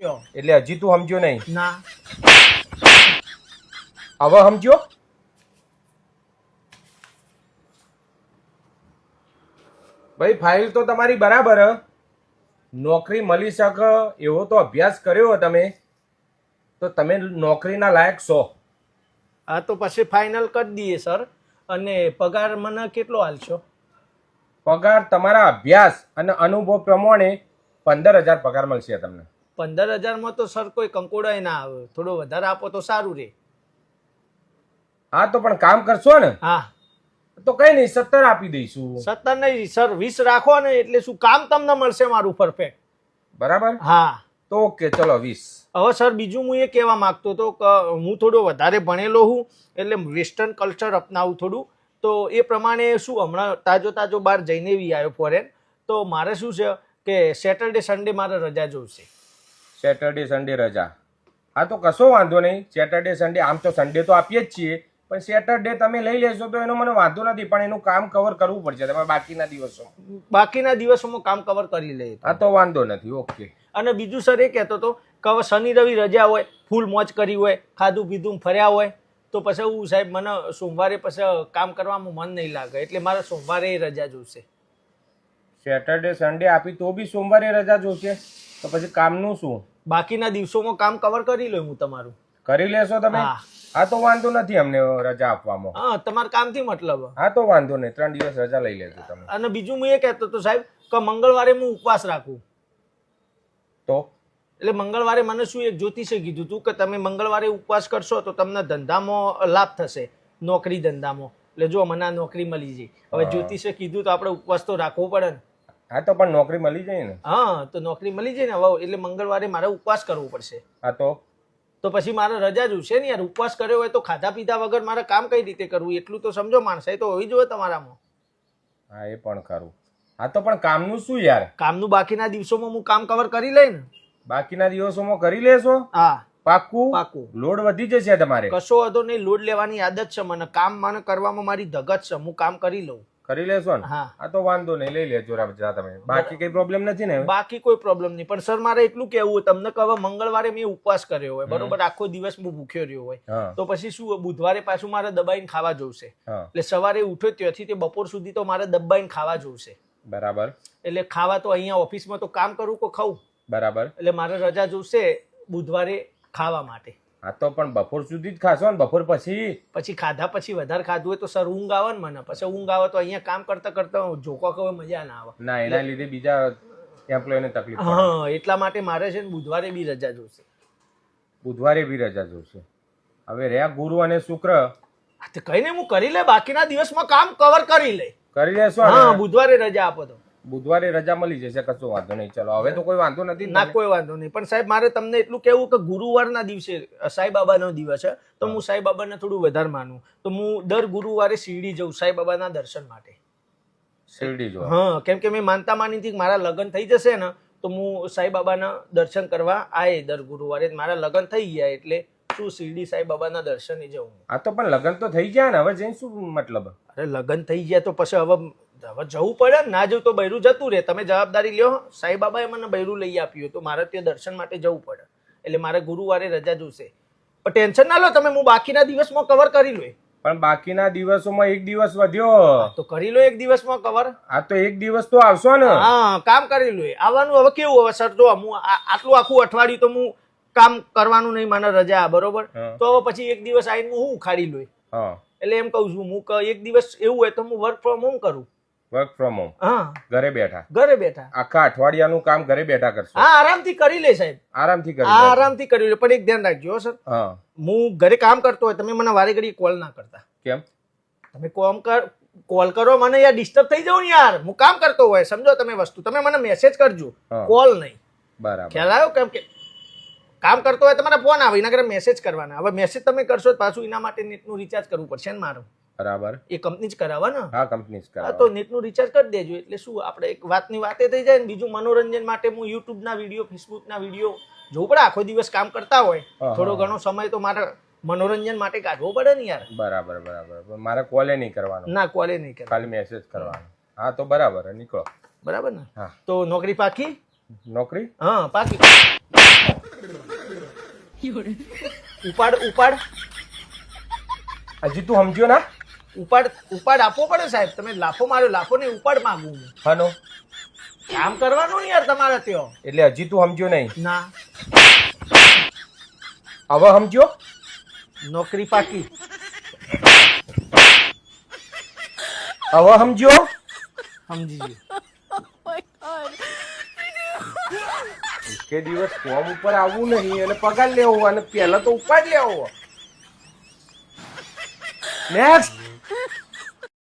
એટલે હજી તું સમજ્યો નહીં? ના. હવે સમજ્યો? ભાઈ ફાઇલ તો તમારી બરાબર નોકરી મળી શકે એવો તો અભ્યાસ કર્યો તમે. તો તમે નોકરીના લાયક છો. હા તો પછી ફાઇનલ કરી દઈએ સર અને પગાર મને કેટલો હાલશો પગાર તમારા અભ્યાસ અને અનુભવ પ્રમાણે પંદર હજાર પગાર મળશે તમને. પંદર હજારમાં તો સર કોઈ કંકોડાય ના આવે. થોડો વધારે આપો તો સારું રે. હા તો પણ કામ કરશો ને? હા. તો કઈ નહીં સત્તર આપી દઈશું. સત્તર નહીં સર વીસ રાખો ને એટલે શું કામ તમને મળશે મારું પરફેક્ટ બરાબર? હા. તો ઓકે ચલો વીસ. હવે સર બીજું હું એ કહેવા માંગતો હતો કે હું થોડો વધારે ભણેલો હું એટલે વેસ્ટર્ન કલ્ચર અપનાવું થોડું. તો એ પ્રમાણે શું હમણાં તાજો તાજો બહાર જઈને બી આવ્યો ફોરેન તો મારે શું છે કે સેટરડે સન્ડે મારે રજા જોઈશે સેટરડે સન્ડે રજા. હા તો કશો વાંધો નહીં. સેટરડે સન્ડે આમ તો સન્ડે તો આપીએ જ છીએ. પણ સેટરડે તમે લઈ લેશો તો એનો મને વાંધો નથી પણ એનું કામ કવર કરવું પડશે તમારે બાકીના દિવસો. બાકીના દિવસોમાં કામ કવર કરી લે હા તો વાંધો નથી ઓકે અને બીજું સર એ કહેતો હતો કે શનિ રવિ રજા હોય ફૂલ મોજ કરી હોય ખાધું પીધું ફર્યા હોય તો પછી હું સાહેબ મને સોમવારે પછી કામ કરવામાં મન નહીં લાગે એટલે મારે સોમવારે રજા જોઈશે સેટરડે સન્ડે આપી તો બી સોમવારે રજા જોશે. તો પછી કામનું શું? બાકીના દિવસોમાં કામ કવર કરી લઉં હું તમારું. કરી લેશો તમે? હા. તો વાંધો નથી અમને રજા આપવામાં. હા તમારા કામથી મતલબ. હા તો વાંધો નહીં. ત્રણ દિવસ રજા લઈ લેજો તમે. અને બીજું હું એ કહેતો હતો સાહેબ કે મંગળવારે હું ઉપવાસ રાખું. તો? એટલે મંગળવારે મને શું એક જ્યોતિષે કીધું હતું કે તમે મંગળવારે ઉપવાસ કરશો તો તમને ધંધામાં લાભ થશે નોકરી ધંધામાં. એટલે જો મને આ નોકરી મળી જાય. હવે જ્યોતિષે કીધું તો આપણે ઉપવાસ તો રાખવો પડે ને. હા તો પણ નોકરી મળી જાય ને. હા તો નોકરી મળી જાય ને હવે એટલે મંગળવારે મારે ઉપવાસ કરવો પડશે. હા તો? તો પછી મારે રજા જોશે ને યાર ઉપવાસ કર્યો હોય તો ખાધા પીધા વગર મારે કામ કઈ રીતે કરવું? એટલું તો સમજો માણસ તો હોવી જોઈએ તમારામાં. હા એ પણ ખરું. હા તો પણ કામનું શું યાર? કામનું બાકીના દિવસોમાં હું કામ કવર કરી લઈ ને. બાકીના દિવસોમાં કરી લેશો? હા. પાક્કું? પાકું લોડ વધી જશે તમારે? કશો વધો નહીં લોડ લેવાની આદત છે મને. કામ મને કરવામાં મારી ધગત છે હું કામ કરી લઉં. કરી લેશો ને? હા. હા તો વાંધો નહીં લઈ લેજો રાજા તમે. બાકી કઈ પ્રોબ્લેમ નથી ને બાકી કોઈ પ્રોબ્લેમ નહીં. પણ સર મારે એટલું કહેવું તમને કે મંગળવારે મેં ઉપવાસ કર્યો હોય બરોબર? આખો દિવસ હું ભૂખ્યો રહ્યો હોય. તો પછી શું બુધવારે પાછું મારે દબાઈને ખાવા જોશે. એટલે સવારે ઉઠ્યો ત્યાંથી તે બપોર સુધી તો મારે દબાઈને ખાવા જોશે. બરાબર. એટલે ખાવા તો અહીંયા ઓફિસમાં તો કામ કરું કે ખાવું બરાબર. એટલે મારે રજા જોશે બુધવારે ખાવા માટે. હા તો પણ બપોર સુધી જ ખાશો ને બપોર પછી? પછી ખાધા પછી વધારે ખાધું હોય તો સર ઊંઘ આવે ને મને. પછી ઊંઘ આવે તો અહીંયા કામ કરતા કરતા જોકો કે મજા ના આવે. ના એના લીધે બીજા એમ્પ્લોયને તકલીફ હા એટલા માટે મારે છે ને બુધવારે બી રજા જોશે. બુધવારે બી રજા જોશે. હવે રહ્યા ગુરુ અને શુક્ર. કઈ નહીં હું કરી લે બાકીના દિવસમાં કામ કવર કરી લે. કરી લેશો હા બુધવારે રજા આપો તો. બુધવારે રજા મળી જશે કશો વાંધો નહીં. ચલો હવે તો કોઈ વાંધો નથી ના કોઈ વાંધો નહીં. પણ સાહેબ મારે તમને એટલું કેવું કે ગુરુવારના દિવસે સાઈબાબાનો દિવસ છે તો હું. સાંઈબાબાને થોડું વધારે માનું. તો હું દર ગુરુવારે શિરડી જઉં સાઈબાબાના દર્શન માટે. શિરડી જો હા કેમ કે મેં માનતા માની હતી કે મારા લગ્ન થઈ જશે ને તો હું સાઈબાબાના દર્શન કરવા આય દર ગુરુવારે. મારા લગ્ન થઈ ગયા એટલે શું શિરડી સાઈબાબાના દર્શને જવું? હા તો પણ લગ્ન તો થઈ ગયા ને હવે જઈને શું મતલબ? અરે લગ્ન થઈ ગયા તો પછી હવે હવે જવું પડે ને ના જવું તો બૈરું જતું રહે. તમે જવાબદારી લ્યો સાંઈબાબાએ મને બૈરું લઈ આપ્યું તો મારે ત્યાં દર્શન માટે જવું પડે. એટલે મારે ગુરુવારે રજા જોશે. પણ ટેન્શન ના લો તમે હું બાકીના દિવસમાં કવર કરી લો પણ બાકીના દિવસોમાં એક દિવસ વધ્યો. તો કરી લો એક દિવસમાં કવર આ તો એક દિવસ તો આવશો ને. હા કામ કરી લો. આવવાનું હવે કેવું હવે સર જો હું આટલું આખું અઠવાડિયું તો હું કામ કરવાનું નહીં મને રજા બરોબર? તો હવે પછી એક દિવસ આવીને હું ઉખાડી લો એટલે એમ કહું છું હું એક દિવસ એવું હોય તો હું વર્ક ફ્રોમ હોમ કરું. વર્ક ફ્રોમ હોમ હા. ઘરે બેઠા. ઘરે બેઠા. આખા અઠવાડિયાનું કામ ઘરે બેઠા કરશો. હા આરામથી કરી લે સાહેબ. આરામથી કરી લેજો. આરામથી કરી લે પણ એક ધ્યાન રાખજો સર. હા. હું ઘરે કામ કરતો હોય તમે મને વારે ઘડી કોલ ના કરતા. કેમ? તમે કોમ કર કોલ કરો મને યાર ડિસ્ટર્બ થઈ જાઉં યાર. હું કામ કરતો હોય સમજો તમે વસ્તુ. તમે મને મેસેજ કરજો. કોલ નહીં. બરાબર. ખ્યાલ આવ્યો કેમ કે કામ કરતો હોય તમારે ફોન આવે એના કરે મેસેજ કરવાના. હવે મેસેજ તમે કરશો પાછું એના માટે નેટનું રિચાર્જ કરવું પડશે ને મારું. બરાબર? એ કંપની જ કરાવવા ને? હા કંપની જ કરાવો તો નેટનું રિચાર્જ કરી દેજો. એટલે શું આપણે એક વાતની વાતે થઈ જાય ને બીજું મનોરંજન માટે હું યુટ્યુબના વીડિયો ફેસબુકના વીડિયો જોવું પડે આખો દિવસ કામ કરતા હોય. થોડો ઘણો સમય તો મારે મનોરંજન માટે કાઢવો પડે ને યાર. બરાબર બરાબર. મારે કોલે નહીં કરવાનો. ના કોલે નહીં કરવાનો. ખાલી મેસેજ કરવાનો. હા તો બરાબર નીકળો. બરાબર ને? હા. તો નોકરી પાકી? નોકરી? હા પાકી. ઉપાડ ઉપાડ. હજી તું સમજ્યો ના? ઉપાડ ઉપાડ આપવો પડે સાહેબ. તમે લાફો માર્યો લાફો નહીં ઉપાડ માંગુ હું. હનો કામ કરવાનું ને યાર તમારે ત્યો. એટલે હજી તું સમજ્યો નહીં? ના. હવે સમજ્યો? નોકરી પાકી. હવે સમજ્યો? સમજી ગયો. કે દિવસ ફોર્મ ઉપર આવવું નહીં અને પગાર લેવો અને પહેલા તો ઉપાડ લેવો. નેક્સ્ટ